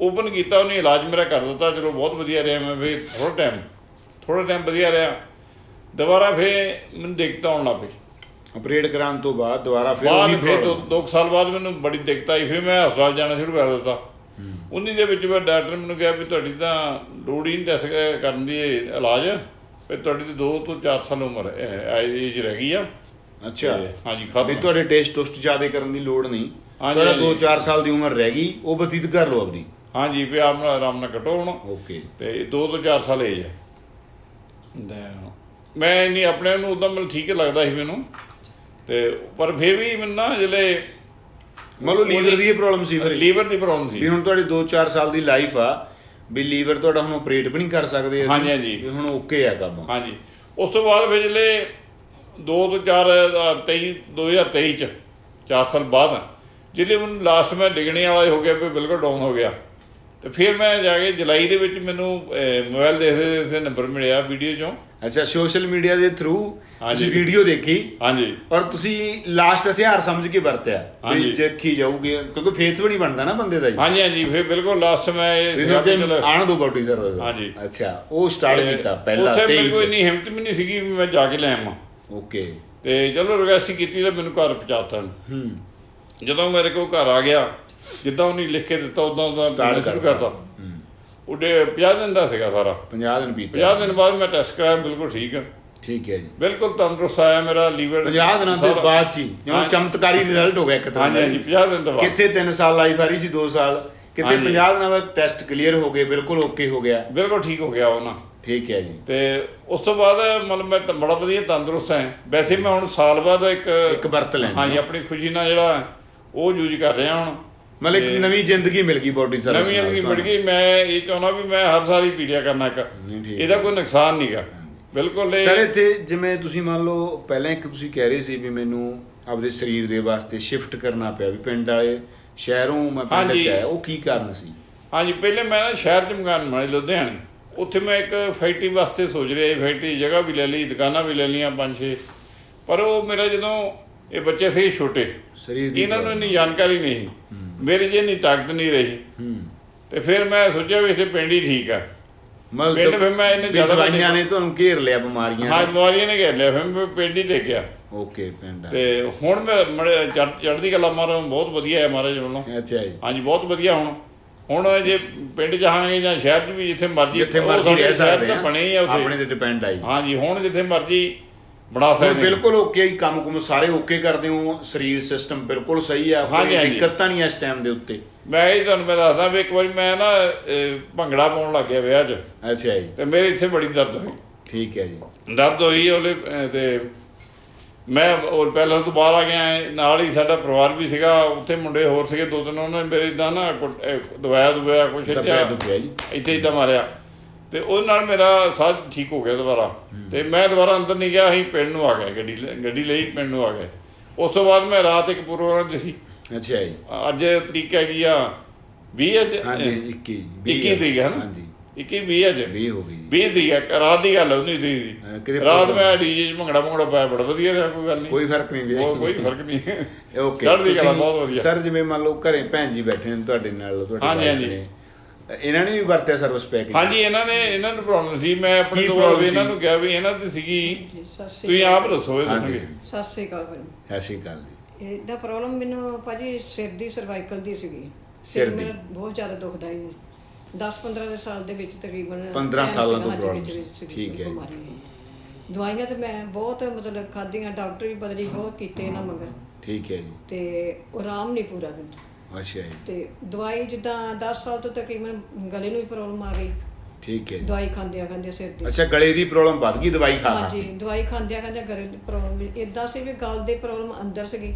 ਓਪਨ ਕੀਤਾ ਉਹਨੇ ਇਲਾਜ ਮੇਰਾ ਕਰ ਦਿੱਤਾ ਚਲੋ ਬਹੁਤ ਵਧੀਆ ਰਿਹਾ ਮੈਂ ਫਿਰ ਥੋੜਾ ਟਾਈਮ ਥੋੜਾ ਟਾਈਮ ਵਧੀਆ ਰਿਹਾ। ਦੁਬਾਰਾ ਫਿਰ ਮੈਨੂੰ ਦਿੱਕਤ ਆਉਣ ਲੱਗ ਪਈ। ਆਪਰੇਟ ਕਰਾਉਣ ਤੋਂ ਬਾਅਦ ਦੁਬਾਰਾ ਫਿਰ ਬਾਅਦ ਫਿਰ ਦੋ problem। ਦੋ ਕੁ ਸਾਲ ਬਾਅਦ ਮੈਨੂੰ ਬੜੀ ਦਿੱਕਤ ਆਈ ਫਿਰ ਮੈਂ ਹਸਪਤਾਲ ਜਾਣਾ ਸ਼ੁਰੂ ਕਰ ਦਿੱਤਾ। ਉਨੀ ਦੇ ਵਿੱਚ ਮੈਂ ਡਾਕਟਰ ਮੈਨੂੰ ਕਿਹਾ ਵੀ ਤੁਹਾਡੀ ਤਾਂ ਲੋੜ ਹੀ ਨਹੀਂ ਟੈਸਟ ਕਰਨ ਦੀ ਇਹ ਇਲਾਜ ਵੀ ਤੁਹਾਡੀ ਤਾਂ 2 ਤੋਂ 4 ਸਾਲ ਉਮਰ ਏਜ ਰਹਿ ਗਈ ਆ। ਅੱਛਾ। ਹਾਂਜੀ ਵੀ ਖਤਮ ਤੁਹਾਡੇ ਟੈਸਟ ਟੁਸਟ ਜ਼ਿਆਦਾ ਕਰਨ ਦੀ ਲੋੜ ਨਹੀਂ। ਹਾਂਜੀ, ਤੁਹਾਡਾ ਹਾਂਜੀ। 2-4 ਸਾਲ ਦੀ ਉਮਰ ਰਹਿ ਗਈ ਉਹ ਬਤੀਤ ਕਰ ਲਓ ਆਪਣੀ ਹਾਂਜੀ ਵੀ ਆਰਾਮ ਨਾਲ ਆਰਾਮ ਨਾਲ ਕੱਟੋ ਹੁਣ। ਓਕੇ। ਤੇ 2 ਤੋਂ 4 ਸਾਲ ਏਜ ਹੈ ਮੈਂ ਨਹੀਂ ਆਪਣੇ ਨੂੰ ਉਦੋਂ ਮੈਨੂੰ ਠੀਕ ਲੱਗਦਾ ਸੀ ਮੈਨੂੰ। ਤੇ ਪਰ ਫਿਰ ਵੀ ਮੈਨੂੰ ਨਾ ਜਿਹੜੇ ਮੰਨ ਲਓ ਲੀਵਰ ਦੀ ਪ੍ਰੋਬਲਮ ਸੀ ਫਿਰ। ਲੀਵਰ ਦੀ ਪ੍ਰੋਬਲਮ ਸੀ। ਵੀ ਹੁਣ ਤੁਹਾਡੀ 2-4 ਸਾਲ ਦੀ ਲਾਈਫ ਆ ਵੀ ਲੀਵਰ ਤੁਹਾਡਾ ਹੁਣ ਆਪਰੇਟ ਵੀ ਨਹੀਂ ਕਰ ਸਕਦੇ ਅਸੀਂ ਹਾਂਜੀ, ਹਾਂਜੀ। ਵੀ ਹੁਣ ਓਕੇ ਆ ਕੰਮ। ਹਾਂਜੀ। ਉਸ ਤੋਂ ਬਾਅਦ ਵਿਚਲੇ 2 ਤੋਂ 4 23 2023 ਚ 4 ਸਾਲ ਬਾਅਦ ਜਿਹੜੇ ਮੈਨੂੰ ਲਾਸਟ ਮੈਂ ਡਿਗਣੇ ਵਾਲਾ ਹੋ ਗਿਆ ਵੀ ਬਿਲਕੁਲ ਡਾਊਨ ਹੋ ਗਿਆ। ਤੇ ਫਿਰ ਮੈਂ ਜਾ ਕੇ ਜੁਲਾਈ ਦੇ ਵਿੱਚ ਮੈਨੂੰ ਮੋਬਾਈਲ ਦੇਖਦੇ ਦੇਖਦੇ ਨੰਬਰ ਮਿਲਿਆ ਵੀਡੀਓ ਚੋਂ। ਅੱਛਾ ਸੋਸ਼ਲ ਮੀਡੀਆ ਦੇ ਥਰੂ। ਤੁਸੀਂ ਵੀਡੀਓ ਦੇਖੀ? ਹਾਂਜੀ। ਔਰ ਤੁਸੀਂ ਲਾਸਟ ਹਥਿਆਰ ਸਮਝ ਕੇ ਵਰਤਿਆ? ਹਾਂਜੀ। ਦੇਖੀ ਜਾਊਗੀ ਕਿਉਂਕਿ ਫੇਥ ਵੀ ਨਹੀਂ ਬਣਦਾ ਨਾ ਬੰਦੇ ਦਾ ਜੀ। ਹਾਂਜੀ ਹਾਂਜੀ ਫਿਰ ਬਿਲਕੁਲ ਲਾਸਟ ਮੈਂ ਇਹ ਆਣ ਦੋ ਬਾਡੀ ਸਰਵਿਸ ਹਾਂਜੀ। ਅੱਛਾ ਉਹ ਸਟਾਰਟ ਕੀਤਾ ਪਹਿਲਾਂ 23 ਕੋਲ ਚ। ਇੰਨੀ ਹਿੰਮਤ ਵੀ ਨਹੀਂ ਸੀਗੀ ਵੀ ਮੈਂ ਜਾ ਕੇ ਲੈ ਆਵਾਂ। ਓਕੇ ਤੇ ਚਲੋ ਰਿਕਵੈਸਟ ਕੀਤੀ ਤਾਂ ਮੈਨੂੰ ਘਰ ਪਹੁੰਚਾਤਾ। ਹੂੰ। ਜਦੋਂ ਮੇਰੇ ਕੋਲ ਘਰ ਆ ਗਿਆ ਜਿੱਦਾਂ ਉਹਨੇ ਲਿਖ ਕੇ ਦਿੱਤਾ ਉਦਾਂ ਉਦਾਂ ਮੈਂ ਸ਼ੁਰੂ ਕਰਤਾ। ਕਰਤਾ ਉਹਦੇ 50 ਦਿਨ ਦਾ ਸੀਗਾ ਸਾਰਾ। 50 ਦਿਨ ਬੀਤੇ 50 ਦਿਨ ਬਾਅਦ ਮੈਂ ਟੈਸਟ ਕਰਾਇਆ ਬਿਲਕੁਲ ਠੀਕ। ਹੈ ਠੀਕ ਹੈ ਜੀ। ਬਿਲਕੁਲ ਤੰਦਰੁਸਤ ਆਇਆ ਮੇਰਾ ਲੀਵਰ। 50 ਦਿਨਾਂ ਦੇ ਬਾਅਦ ਹੀ ਜਿਵੇਂ। ਚਮਤਕਾਰੀ ਰਿਜ਼ਲਟ ਹੋ ਗਿਆ ਇੱਕ ਤਰ੍ਹਾਂ ਦਾ ਹਾਂਜੀ 50 ਦਿਨ ਤੋਂ ਬਾਅਦ। ਕਿੱਥੇ 3 ਸਾਲ ਲਾਈਫ ਆ ਰਹੀ ਸੀ 2 ਸਾਲ। ਕਿਤੇ ਹਾਂਜੀ। 50 ਦਿਨਾਂ ਬਾਅਦ ਟੈਸਟ ਕਲੀਅਰ ਹੋ ਗਏ ਬਿਲਕੁਲ ਓਕੇ ਹੋ ਗਿਆ। ਬਿਲਕੁਲ ਠੀਕ ਹੋ ਗਿਆ ਉਹ ਨਾ। ਠੀਕ ਹੈ ਜੀ। ਤੇ ਉਸ ਤੋਂ ਬਾਅਦ ਮਤਲਬ ਮੈਂ ਬੜਾ ਵਧੀਆ ਤੰਦਰੁਸਤ ਹਾਂ। ਵੈਸੇ ਮੈਂ ਹੁਣ ਸਾਲ ਬਾਅਦ ਇੱਕ ਇੱਕ ਵਰਤ ਲੈਣਾ ਹਾਂਜੀ ਆਪਣੀ ਖੁਸ਼ੀ ਨਾਲ ਜਿਹੜਾ ਉਹ ਯੂਜ਼ ਕਰ ਰਿਹਾ ਹੁਣ। ਮਤਲਬ ਇੱਕ ਨਵੀਂ ਜ਼ਿੰਦਗੀ ਮਿਲ ਗਈ ਬਾਡੀ ਸਰਵਿਸ ਨਵੀਂ ਜ਼ਿੰਦਗੀ ਮਿਲ ਗਈ ਮੈਂ ਇਹ ਚਾਹੁੰਦਾ ਵੀ ਮੈਂ ਹਰ ਸਾਲ ਹੀ ਪੀ ਲਿਆ ਕਰਨਾ ਇੱਕ। ਇਹਦਾ ਕੋਈ ਨੁਕਸਾਨ ਨਹੀਂਗਾ ਬਿਲਕੁਲ ਇਹ ਸਰ ਇੱਥੇ ਜਿਵੇਂ ਤੁਸੀਂ ਮੰਨ ਲਓ ਪਹਿਲਾਂ ਇੱਕ ਤੁਸੀਂ ਕਹਿ ਰਹੇ ਸੀ ਵੀ ਮੈਨੂੰ ਆਪਦੇ ਸਰੀਰ ਦੇ ਵਾਸਤੇ ਸ਼ਿਫਟ ਕਰਨਾ ਪਿਆ ਵੀ ਪਿੰਡ ਵਾਲੇ ਸ਼ਹਿਰੋਂ ਮੈਂ ਪਿੰਡ। ਚ ਆਇਆ ਉਹ ਕੀ ਕਾਰਨ ਸੀ? ਹਾਂਜੀ ਪਹਿਲੇ ਮੈਂ ਨਾ ਸ਼ਹਿਰ ਚ ਮਕਾਨ ਬਣਾਏ ਲੁਧਿਆਣੇ। ਉੱਥੇ ਮੈਂ ਇੱਕ ਫੈਕਟਰੀ ਵਾਸਤੇ ਸੋਚ ਰਿਹਾ ਸੀ ਫੈਕਟਰੀ ਜਗ੍ਹਾ ਵੀ ਲੈ ਲਈ ਦੁਕਾਨਾਂ ਵੀ ਲੈ ਲਈਆਂ ਪੰਜ ਛੇ। ਪਰ ਉਹ ਮੇਰਾ ਜਦੋਂ ਇਹ ਬੱਚੇ ਸੀ ਛੋਟੇ ਸਰੀਰ ਦੀ ਇਹਨਾਂ ਨੂੰ ਇੰਨੀ ਜਾਣਕਾਰੀ ਨਹੀਂ ਮੇਰੇ ਇੰਨੀ ਤਾਕਤ ਨਹੀਂ ਰਹੀ। ਤੇ ਫਿਰ ਮੈਂ ਸੋਚਿਆ ਵੀ ਇੱਥੇ ਪਿੰਡ ਹੀ ਠੀਕ ਆ। ਪਿੰਡ ਫਿਰ ਮੈਂ ਇਹਨੇ ਜ਼ਿਆਦਾ ਦਵਾਈਆਂ ਨੇ ਤੁਹਾਨੂੰ ਘੇਰ ਲਿਆ ਬਿਮਾਰੀਆਂ ਹਾਂ ਬਿਮਾਰੀਆਂ ਨੇ ਘੇਰ ਲਿਆ ਫਿਰ ਮੈਂ ਪਿੰਡ ਹੀ ਲੈ ਗਿਆ। ਓਕੇ ਪਿੰਡ। ਤੇ ਹੁਣ ਮੈਂ ਮੜੇ ਚੜ੍ਹਦੀ ਕਲਾ ਮਾਰੋ ਬਹੁਤ ਵਧੀਆ ਹੈ ਮਹਾਰਾਜ ਵੱਲੋਂ। ਅੱਛਾ ਜੀ। ਹਾਂਜੀ ਬਹੁਤ ਵਧੀਆ ਹੁਣ। ਹੁਣ ਜੇ ਪਿੰਡ ਜਾਵਾਂਗੇ ਜਾਂ ਸ਼ਹਿਰ 'ਚ ਵੀ ਜਿੱਥੇ ਮਰਜ਼ੀ ਜਿੱਥੇ ਮਰਜ਼ੀ ਰਹਿ ਸਕਦੇ ਆ। ਬਣੇ ਆਪਣੇ ਤੇ ਡਿਪੈਂਡ ਆ ਜੀ। ਹਾਂਜੀ ਹੁਣ ਜਿੱਥੇ ਮਰਜ਼ੀ ਬਣਾ ਸਕਦੇ ਹਾਂ। ਬਿਲਕੁਲ ਓਕੇ ਹੀ ਕੰਮ ਕੁਮ ਸਾਰੇ ਓਕੇ ਕਰਦੇ ਹੋ ਸਰੀਰ ਸਿਸਟਮ ਬਿਲਕੁਲ ਸਹੀ ਹਾਂਜੀ, ਕੋਈ। ਦਿੱਕਤ ਤਾਂ ਨਹੀਂ ਇਸ ਟਾਈਮ ਦੇ ਉੱਤੇ। ਮੈਂ ਇਹ ਤੁਹਾਨੂੰ ਮੈਂ ਦੱਸਦਾ ਵੀ ਇੱਕ ਵਾਰੀ ਮੈਂ ਨਾ ਭੰਗੜਾ ਪਾਉਣ ਲੱਗ ਗਿਆ ਵਿਆਹ 'ਚ। ਅੱਛਾ ਜੀ। ਤੇ ਮੇਰੇ ਇੱਥੇ ਬੜੀ ਦਰਦ ਹੋਈ। ਠੀਕ ਹੈ ਜੀ। ਦਰਦ ਹੋਈ ਉਹਲੇ ਤੇ ਮੈਂ ਉਹ ਪਹਿਲਾਂ ਤੋਂ ਬਾਹਰ ਆ ਗਿਆ ਨਾਲ ਹੀ ਸਾਡਾ ਪਰਿਵਾਰ ਵੀ ਸੀਗਾ ਉੱਥੇ ਮੁੰਡੇ ਹੋਰ ਸੀਗੇ ਦੋ ਤਿੰਨ ਉਹਨਾਂ ਨੇ ਮੇਰੇ ਇਦਾਂ ਨਾ ਦਵਾਇਆ ਦੁਵਾਇਆ ਕੁਛ ਇੱਥੇ ਇੱਥੇ ਇਦਾਂ ਮਾਰਿਆ। ਤੇ ਉਹਦੇ ਨਾਲ ਮੇਰਾ ਸਾਹ ਠੀਕ ਹੋ ਗਿਆ ਦੁਬਾਰਾ। ਤੇ ਮੈਂ ਦੁਬਾਰਾ ਅੰਦਰ ਨਹੀਂ ਗਿਆ ਅਸੀਂ ਪਿੰਡ ਨੂੰ ਆ ਗਏ ਗੱਡੀ ਗੱਡੀ ਲਈ ਪਿੰਡ ਨੂੰ ਆ ਗਏ। ਉਸ ਤੋਂ ਬਾਅਦ ਮੈਂ ਰਾਤ ਇੱਕ ਪ੍ਰੋਗਰਾਮ 'ਚ ਸੀ। ਅੱਛਾ ਜੀ। ਅੱਜ ਤਰੀਕ ਹੈਗੀ ਆ 20 ਅੱਜ ਹਾਂਜੀ 21 21 ਤਰੀਕ ਹੈ ਨਾ? ਹਾਂਜੀ। 21 20 ਅੱਜ। 20 ਹੋ ਗਈ ਜੀ। 20 ਤਰੀਕ ਰਾਤ ਦੀ ਗੱਲ ਹੈ 19 ਤਰੀਕ ਅਹ ਦੀ ਕਿਤੇ ਰਾਤ ਮੈਂ ਡੀਜੇ 'ਚ ਭੰਗੜਾ ਭੰਗੜਾ ਪਾਇਆ ਬੜਾ ਵਧੀਆ ਰਿਹਾ ਕੋਈ ਗੱਲ ਨਹੀਂ। ਕੋਈ ਫ਼ਰਕ ਨਹੀਂ ਉਹ ਵੀ ਕੋਈ ਫ਼ਰਕ ਨਹੀਂ। ਓਕੇ ਚੜ੍ਹਦੀ ਕਲਾ ਬਹੁਤ ਵਧੀਆ। ਸਰ ਜਿਵੇਂ ਮੰਨ ਲਓ ਘਰੇ ਭੈਣ ਜੀ ਬੈਠੇ ਨੇ ਤੁਹਾਡੇ ਨਾਲ ਤੁਹਾਡੇ ਹਾਂਜੀ, ਹਾਂਜੀ। ਇਹਨਾਂ ਨੇ ਵੀ ਵਰਤਿਆ ਸਰਵਿਸ ਪੈਕ ਹਾਂਜੀ ਇਹਨਾਂ ਨੇ ਇਹਨਾਂ ਨੂੰ ਪ੍ਰੋਬਲਮ ਸੀ। ਮੈਂ ਆਪਣੇ ਤੋਂ ਵੀ ਇਹਨਾਂ? ਨੂੰ ਕਿਹਾ ਵੀ ਇਹਨਾਂ ਦੀ ਸੀਗੀ ਸਤਿ ਸ਼੍ਰੀ ਤੁਸੀਂ ਆਪ ਦੱਸੋ ਇਹ। ਦੱਸੋਗੇ ਸਤਿ ਸ਼੍ਰੀ ਅਕਾਲ ਭਾਜੀ। ਐਸੀ ਗੱਲ ਜੀ। ਇਹਦਾ ਪ੍ਰੋਬਲਮ ਮੈਨੂੰ ਭਾਜੀ ਸਿਰ ਦੀ ਸਰਵਾਈਕਲ ਦੀ ਸੀਗੀ। ਸਿਰ ਸਿਰ? ਮੇਰਾ ਬਹੁਤ ਜ਼ਿਆਦਾ ਦੁਖਦਾ ਹੈ 10-15 ਦੇ ਸਾਲ ਦੇ ਵਿੱਚ ਤਕਰੀਬਨ 15 time ਸਾਲਾਂ ਤੋਂ ਸੀਗੀ ਠੀਕ ਹੈ। ਦਵਾਈਆਂ ਤੇ ਮੈਂ ਬਹੁਤ ਮਤਲਬ ਖਾਧੀਆਂ ਡਾਕਟਰ ਵੀ ਬਦਲੀ ਬਹੁਤ ਕੀਤੇ ਇਹਨਾਂ ਮਗਰ। ਠੀਕ ਹੈ ਜੀ। ਤੇ ਉਹ ਆਰਾਮ ਨਹੀਂ ਪੂਰਾ ਮੈਨੂੰ ਅੱਛਾ ਜੀ। ਤੇ ਦਵਾਈ ਜਿੱਦਾਂ 10 ਸਾਲ ਤੋਂ ਤਕਰੀਬਨ ਗਲੇ ਨੂੰ ਵੀ ਪ੍ਰੋਬਲਮ ਆ ਗਈ। ਠੀਕ ਹੈ ਜੀ। ਦਵਾਈ ਖਾਂਦਿਆਂ ਖਾਂਦਿਆਂ ਸਿਰ ਦੀ ਅੱਛਾ ਗਲੇ ਦੀ ਪ੍ਰੋਬਲਮ ਵੱਧ ਗਈ ਦਵਾਈ ਖਾ ਖਾ ਹਾਂਜੀ ਕੇ? ਦਵਾਈ ਖਾਂਦਿਆਂ ਖਾਂਦਿਆਂ ਗਲੇ ਦੀ ਪ੍ਰੋਬਲਮ ਇਦਾਂ ਸੀ ਵੀ ਗਲ ਦੀ ਪ੍ਰੋਬਲਮ ਅੰਦਰ ਸੀਗੀ।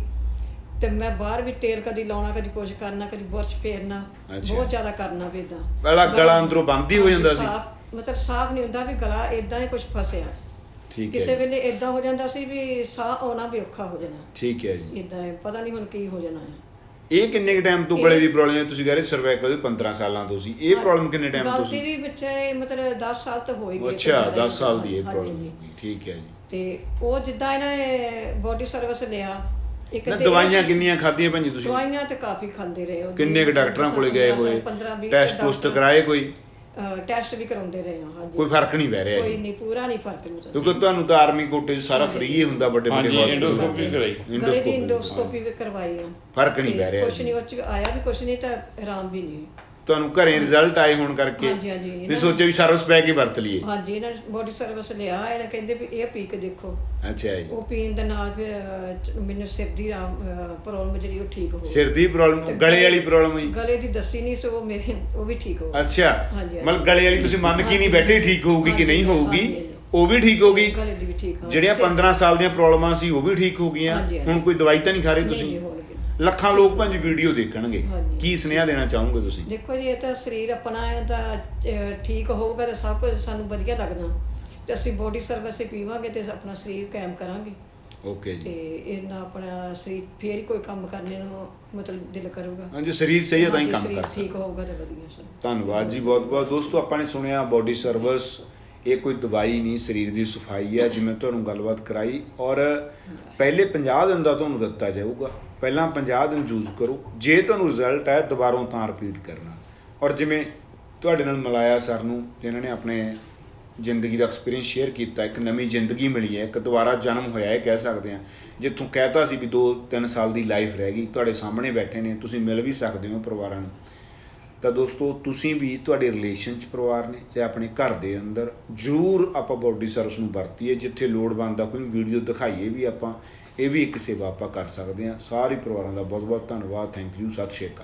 ਤੇ ਮੈਂ ਬਾਹਰ ਵੀ ਤੇਲ ਕਦੀ ਲਾਉਣਾ ਕਦੀ ਕੁਝ ਕਰਨਾ ਕਦੀ ਬੁਰਸ਼ ਫੇਰਨਾ ਅੱਛਾ। ਬਹੁਤ ਜ਼ਿਆਦਾ ਕਰਨਾ ਵੀ ਇਦਾਂ ਪਹਿਲਾਂ ਗਲਾ ਅੰਦਰੋਂ ਬੰਦ ਹੀ ਹੋ ਜਾਂਦਾ ਸੀ। ਮਤਲਬ ਸਾਫ਼ ਨਹੀਂ ਹੁੰਦਾ ਵੀ ਗਲਾ ਇਦਾਂ ਹੀ ਕੁਝ ਫਸਿਆ। ਠੀਕ ਕਿਸੇ ਹੈ ਵੇਲੇ ਇਦਾਂ ਹੋ ਜਾਂਦਾ ਸੀ ਵੀ ਸਾਹ ਆਉਣਾ ਵੀ ਔਖਾ ਹੋ ਜਾਣਾ। ਠੀਕ ਹੈ ਜੀ। ਇਦਾਂ ਪਤਾ ਨਹੀਂ ਹੁਣ ਕੀ ਹੋ ਜਾਣਾ ਹੈ। ਇਹ ਕਿੰਨੇ ਕ ਟਾਈਮ ਤੋਂ ਗਲੇ ਦੀ ਪ੍ਰੋਬਲਮ ਹੈ? ਤੁਸੀਂ ਕਹ ਰਹੇ ਸਰਵਾਈਕਲ ਦੀ 15 ਸਾਲਾਂ ਤੋਂ ਸੀ। ਇਹ ਪ੍ਰੋਬਲਮ ਕਿੰਨੇ ਟਾਈਮ ਤੋਂ ਗਲਤੀ ਵੀ ਬੱਚੇ ਮਤਲਬ 10 ਸਾਲ ਤੋਂ ਹੋਈ ਗਈ ਅੱਛਾ ਜ਼ਿਆਦਾ 10 ਸਾਲ ਦੀ ਇਹ ਪ੍ਰੋਬਲਮ। ਠੀਕ ਹੈ ਜੀ। ਤੇ ਉਹ ਜਿੱਦਾਂ ਇਹਨਾਂ ਨੇ ਬੋਡੀ ਸਰਵਿਸ ਲਿਆ ਇੱਕ ਨਾ ਤੇ- ਦਵਾਈਆਂ ਕਿੰਨੀਆਂ ਖਾਧੀਆਂ ਭੰਜੀ ਤੁਸੀਂ? ਦਵਾਈਆਂ ਤੇ ਕਾਫੀ ਖਾਂਦੇ ਰਹੇ ਉਹ ਕਿੰਨੇ ਕ ਡਾਕਟਰਾਂ ਕੋਲੇ ਗਏ ਹੋਏ? 15 20 ਟੈਸਟ ਟੁਸਟ ਕਰਾਏ ਕੋਈ? ਟੈਸਟ ਵੀ ਕਰਾਉਂਦੇ ਰਹੇ ਹਾਂ ਹਾਂਜੀ ਕੋਈ ਫ਼ਰਕ ਨਹੀਂ ਪੈ ਰਿਹਾ ਕੋਈ ਜੀ ਨਹੀਂ ਪੂਰਾ ਨਹੀਂ ਫ਼ਰਕ ਮਤਲਬ ਕਿਉਂਕਿ ਤੁਹਾਨੂੰ ਤਾਂ ਆਰਮੀ ਕੋਟੇ 'ਚ ਸਾਰਾ ਫ੍ਰੀ ਹੀ ਹੁੰਦਾ ਵੱਡੇ ਵੱਡੇ ਹਾਂਜੀ, ਵਿੱਚ। ਕਰਾਈ। ਗਲੇ ਦੀ Endoscopy, ਇੰਡੋਸਕੋਪੀ ਵੀ ਕਰਵਾਈ ਆ ਫ਼ਰਕ ਨਹੀਂ ਪੈ ਰਿਹਾ ਕੁਛ। ਨਹੀਂ ਉਹ ਚ ਆਇਆ ਵੀ ਕੁਛ ਨਹੀਂ ਤਾਂ ਆਰਾਮ ਵੀ ਨਹੀਂ ਤੁਹਾਨੂੰ ਘਰੇ ਰਿਜ਼ਲਟ ਆਏ ਹੋਣ ਕਰਕੇ ਹਾਂਜੀ, ਹਾਂਜੀ, ਤੇ ਇਹਨਾਂ- ਸੋਚਿਆ ਵੀ ਸਰਵਿਸ ਪੈ ਕੇ ਵਰਤ ਲਈਏ ਹਾਂਜੀ ਇਹਨਾਂ ਬੋਡੀ ਸਰਵਿਸ ਲਿਆ ਇਹਨਾਂ ਕਹਿੰਦੇ ਵੀ ਇਹ ਪੀ ਕੇ ਦੇਖੋ ਅੱਛਾ ਜੀ ਉਹ ਪੀਣ ਦੇ ਨਾਲ ਫਿਰ ਅਹ, ਚ- ਮੈਨੂੰ ਸਿਰ ਦੀ ਪ੍ਰੋਬਲਮ ਜਿਹੜੀ ਉਹ ਠੀਕ ਹੋ ਗਈ ਸਿਰ ਦੀ ਪ੍ਰੋਬਲਮ ਗਲੇ ਵਾਲੀ ਪ੍ਰੋਬਲਮ ਹੋਈ ਗਲੇ ਦੀ ਦੱਸੀ ਨਹੀਂ ਸੋ ਉਹ ਮੇਰੇ ਉਹ ਵੀ ਠੀਕ ਹੋ ਗਈ ਅੱਛਾ ਹਾਂਜੀ, ਹਾਂਜੀ। ਮਤਲਬ ਗਲੇ ਵਾਲੀ ਤੁਸੀਂ ਮੰਨ ਕੇ ਨਹੀਂ ਬੈਠੇ ਠੀਕ ਹੋਊਗੀ ਕਿ ਨਹੀਂ ਹਾਂਜੀ, ਹੋਊਗੀ ਹਾਂਜੀ। ਉਹ ਵੀ ਠੀਕ ਹੋ ਗਈ ਗਲੇ ਦੀ ਵੀ ਠੀਕ ਹੋ ਗਈ। ਜਿਹੜੀਆਂ ਸਿਰ- 15 ਸਾਲ ਦੀਆਂ ਪ੍ਰੋਬਲਮਾਂ ਸੀ ਉਹ ਵੀ ਠੀਕ ਹੋ ਗਈਆਂ ਹਾਂਜੀ, ਹਾਂਜੀ। ਹੁਣ ਕੋਈ ਦਵਾਈ ਤਾਂ ਨਹੀਂ ਖਾ ਰਹੇ ਨਹੀਂ, ਤੁਸੀਂ ਨਹੀਂ। ਲੱਖਾਂ ਲੋਕ ਪੰਜ ਵੀਡੀਓ ਦੇਖਣਗੇ। ਹਾਂਜੀ। ਕੀ ਸੁਨੇਹਾ ਦੇਣਾ ਚਾਹੋਗੇ ਤੁਸੀਂ? ਦੇਖੋ ਜੀ ਇਹ ਤਾਂ ਸਰੀਰ ਆਪਣਾ ਹੈ ਤਾਂ ਅਹ, ਠੀਕ ਹੋਊਗਾ ਤਾਂ ਸਭ ਕੁਝ ਸਾਨੂੰ ਵਧੀਆ ਲੱਗਣਾ। ਤੇ ਅਸੀਂ ਬੋਡੀ ਸਰਵਿਸ ਹੀ ਪੀਵਾਂਗੇ ਤੇ ਆਪਣਾ ਸਰੀਰ ਕਾਇਮ ਕਰਾਂਗੇ। ਓਕੇ ਤੇ ਜੀ ਇਹਨਾਂ ਆਪਣਾ ਸਰੀਰ ਫੇਰ ਹੀ ਕੋਈ ਕੰਮ ਕਰਨੇ ਨੂੰ ਮਤਲਬ ਦਿਲ ਕਰੂਗਾ। ਹਾਂਜੀ ਸਰੀਰ ਸਹੀ ਹੈ ਤਾਂ ਹੀ ਹਾਂਜੀ, ਕੰਮ ਸਰੀਰ ਕਰ ਸਕਦਾ ਠੀਕ ਹੋਊਗਾ ਤੇ ਵਧੀਆ ਸਭ ਧੰਨਵਾਦ ਜੀ ਬਹੁਤ ਬਹੁਤ। ਦੋਸਤੋ ਆਪਾਂ ਨੇ ਸੁਣਿਆ ਬਾਡੀ ਸਰਵਿਸ ਇਹ ਕੋਈ ਦਵਾਈ ਨਹੀਂ ਸਰੀਰ ਦੀ ਸਫ਼ਾਈ ਹੈ ਜਿਵੇਂ ਤੁਹਾਨੂੰ ਗੱਲਬਾਤ ਕਰਾਈ। ਔਰ ਪਹਿਲੇ 50 ਦਿਨ ਦਾ ਤੁਹਾਨੂੰ ਦਿੱਤਾ ਜਾਊਗਾ। ਪਹਿਲਾਂ 50 ਦਿਨ ਯੂਜ਼ ਕਰੋ। ਜੇ ਤੁਹਾਨੂੰ ਰਿਜ਼ਲਟ ਆਇਆ, ਦੁਬਾਰਾ ਤਾਂ ਰਿਪੀਟ ਕਰਨਾ। ਔਰ ਜਿਵੇਂ ਤੁਹਾਡੇ ਨਾਲ ਮਲਾਇਆ ਸਰ ਨੂੰ, ਜਿਨ੍ਹਾਂ ਨੇ ਆਪਣੇ ਜ਼ਿੰਦਗੀ ਦਾ ਐਕਸਪੀਰੀਅੰਸ ਸ਼ੇਅਰ ਕੀਤਾ, ਇੱਕ ਨਵੀਂ ਜ਼ਿੰਦਗੀ ਮਿਲੀ ਹੈ, ਇੱਕ ਦੁਬਾਰਾ ਜਨਮ ਹੋਇਆ ਹੈ ਕਹਿ ਸਕਦੇ ਹਾਂ। ਜਿੱਥੋਂ ਕਹਿਤਾ ਸੀ ਵੀ 2-3 ਸਾਲ ਦੀ ਲਾਈਫ ਰਹਿ ਗਈ, ਤੁਹਾਡੇ ਸਾਹਮਣੇ ਬੈਠੇ ਨੇ, ਤੁਸੀਂ ਮਿਲ ਵੀ ਸਕਦੇ ਹੋ ਪਰਿਵਾਰਾਂ ਨੂੰ। ਤਾਂ ਦੋਸਤੋ, ਤੁਸੀਂ ਵੀ ਤੁਹਾਡੇ ਰਿਲੇਸ਼ਨ ਚ ਪਰਿਵਾਰ ਨੇ ਜਾਂ ਆਪਣੇ ਘਰ ਦੇ ਅੰਦਰ, ਜ਼ਰੂਰ ਆਪਾਂ ਬਾਡੀ ਸਰਵਿਸ ਨੂੰ ਵਰਤੀਏ। ਜਿੱਥੇ ਲੋੜ ਬਣਦਾ ਕੋਈ ਵੀਡੀਓ ਦਿਖਾਈਏ ਵੀ ਆਪਾਂ ਇਹ ਵੀ ਇੱਕ ਸੇਵਾ ਆਪਾਂ ਕਰ ਸਕਦੇ ਹਾਂ। ਸਾਰੇ ਪਰਿਵਾਰਾਂ ਦਾ ਬਹੁਤ ਬਹੁਤ ਧੰਨਵਾਦ। ਥੈਂਕ ਯੂ ਸਤਿ ਸ਼੍ਰੀ ਅਕਾਲ।